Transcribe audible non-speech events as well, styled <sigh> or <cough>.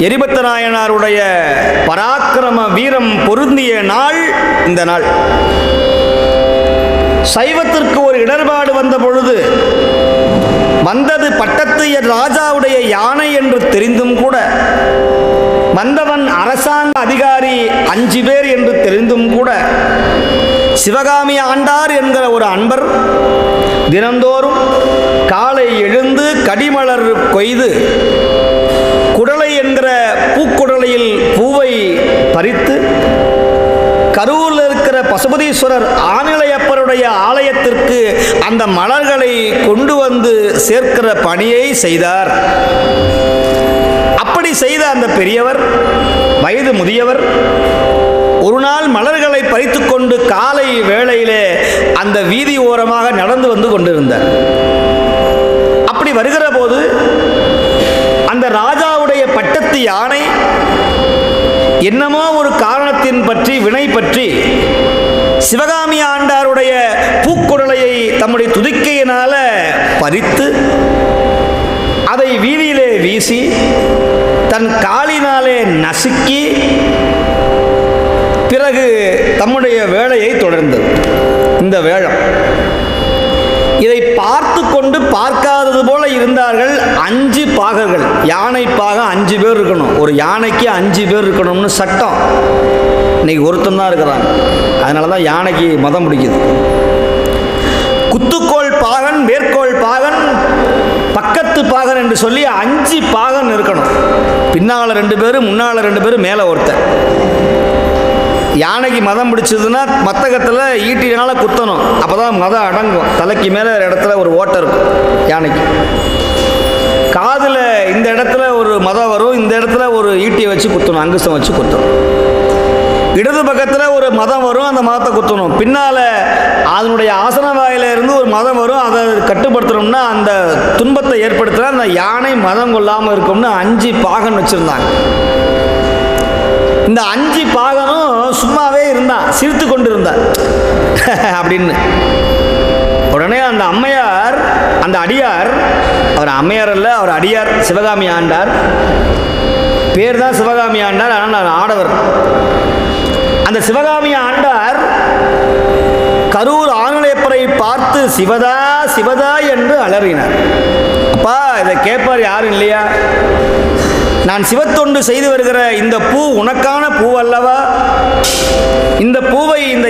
எரிபத்த நாயனாருடைய பராக்கிரம வீரம் பொருந்திய நாள் இந்த நாள். சைவத்திற்கு ஒரு இடர்பாடு வந்த பொழுது வந்தது பட்டத்து ராஜாவுடைய யானை என்று தெரிந்தும் கூட வந்தவன் அரசாங்க அதிகாரி அஞ்சு பேர் என்று தெரிந்தும் கூட சிவகாமி ஆண்டார் என்கிற ஒரு அன்பர் தினந்தோறும் காலை எழுந்து கடிமலர் கொய்து பறித்து கரூரில் இருக்கிற பசுபதீஸ்வரர் ஆனிலையப்பருடைய ஆலயத்திற்கு அந்த மலர்களை கொண்டு வந்து சேர்க்கிற பணியை செய்தார். அப்படி செய்த அந்த பெரியவர் வயது முதியவர் ஒரு நாள் மலர்களை பறித்து கொண்டு காலை வேளையிலே அந்த வீதி ஓரமாக நடந்து வந்து கொண்டிருந்தார். அப்படி வருகிற போது அந்த ராஜாவுடைய பட்டத்து யானை என்னமோ ஒரு காரணத்தின் பற்றி வினை பற்றி சிவகாமி ஆண்டாருடைய பூக்குடலையை தம்முடைய துதிக்கையினால பறித்து அதை வீதியிலே வீசி தன் காலினாலே நசுக்கி பிறகு தம்முடைய வேலையை தொடர்ந்தது. இந்த வேளம் இதை பார்த்து கொண்டு பார்க்காதது போல இருந்தார்கள் அஞ்சு பாகர்கள். யானை பாகம் அஞ்சு பேர் இருக்கணும். ஒரு யானைக்கு அஞ்சு பேர் இருக்கணும்னு சட்டம். இன்னைக்கு ஒருத்தன் தான் இருக்கிறாங்க அதனால தான் யானைக்கு மதம் பிடிக்குது. குத்துக்கோள் பாகன் மேற்கோள் பாகன் பக்கத்து பாகன் என்று சொல்லி அஞ்சு பாகன் இருக்கணும். பின்னால் ரெண்டு பேர் முன்னால் ரெண்டு பேர் மேலே ஒருத்தன். யானைக்கு மதம் பிடிச்சதுன்னா மத்தகத்தில் ஈட்டினால குத்தணும். அப்போ தான் மதம் அடங்கும். தலைக்கு மேலே இடத்துல ஒரு ஓட்டை இருக்கும் யானைக்கு. காதில் இந்த இடத்துல ஒரு மதம் வரும் இந்த இடத்துல ஒரு ஈட்டியை வச்சு குத்தணும் அங்குசம் வச்சு குத்தணும். இடது பக்கத்தில் ஒரு மதம் வரும் அந்த மதத்தை குத்தணும். பின்னால் அதனுடைய ஆசன வாயிலிருந்து ஒரு மதம் வரும் அதை கட்டுப்படுத்தணும்னா அந்த துன்பத்தை ஏற்படுத்தினா அந்த யானை மதம் கொள்ளாமல் இருக்கும்னு அஞ்சு பாகன் வச்சுருந்தாங்க. இந்த அஞ்சு பாகனும் சும்மாவே இருந்தான் சிரித்து கொண்டு இருந்தான் <laughs> அப்படின்னு. உடனே அந்த அம்மையார் அந்த அடியார் அவர் அம்மையார் அல்ல அவர் அடியார் சிவகாமி ஆண்டார். பேர் தான் சிவகாமி ஆண்டார் ஆனால் நான் ஆடவர். அந்த சிவகாமி ஆண்டார் கரூர் ஆங்கிலேயப்பரை பார்த்து சிவதா சிவதா என்று அலறினார். அப்பா இதை கேட்பார் யாரும் இல்லையா? நான் சிவத்தொண்டு செய்து வருகிற இந்த பூ உனக்கான பூ அல்லவா இந்த பூவை இந்த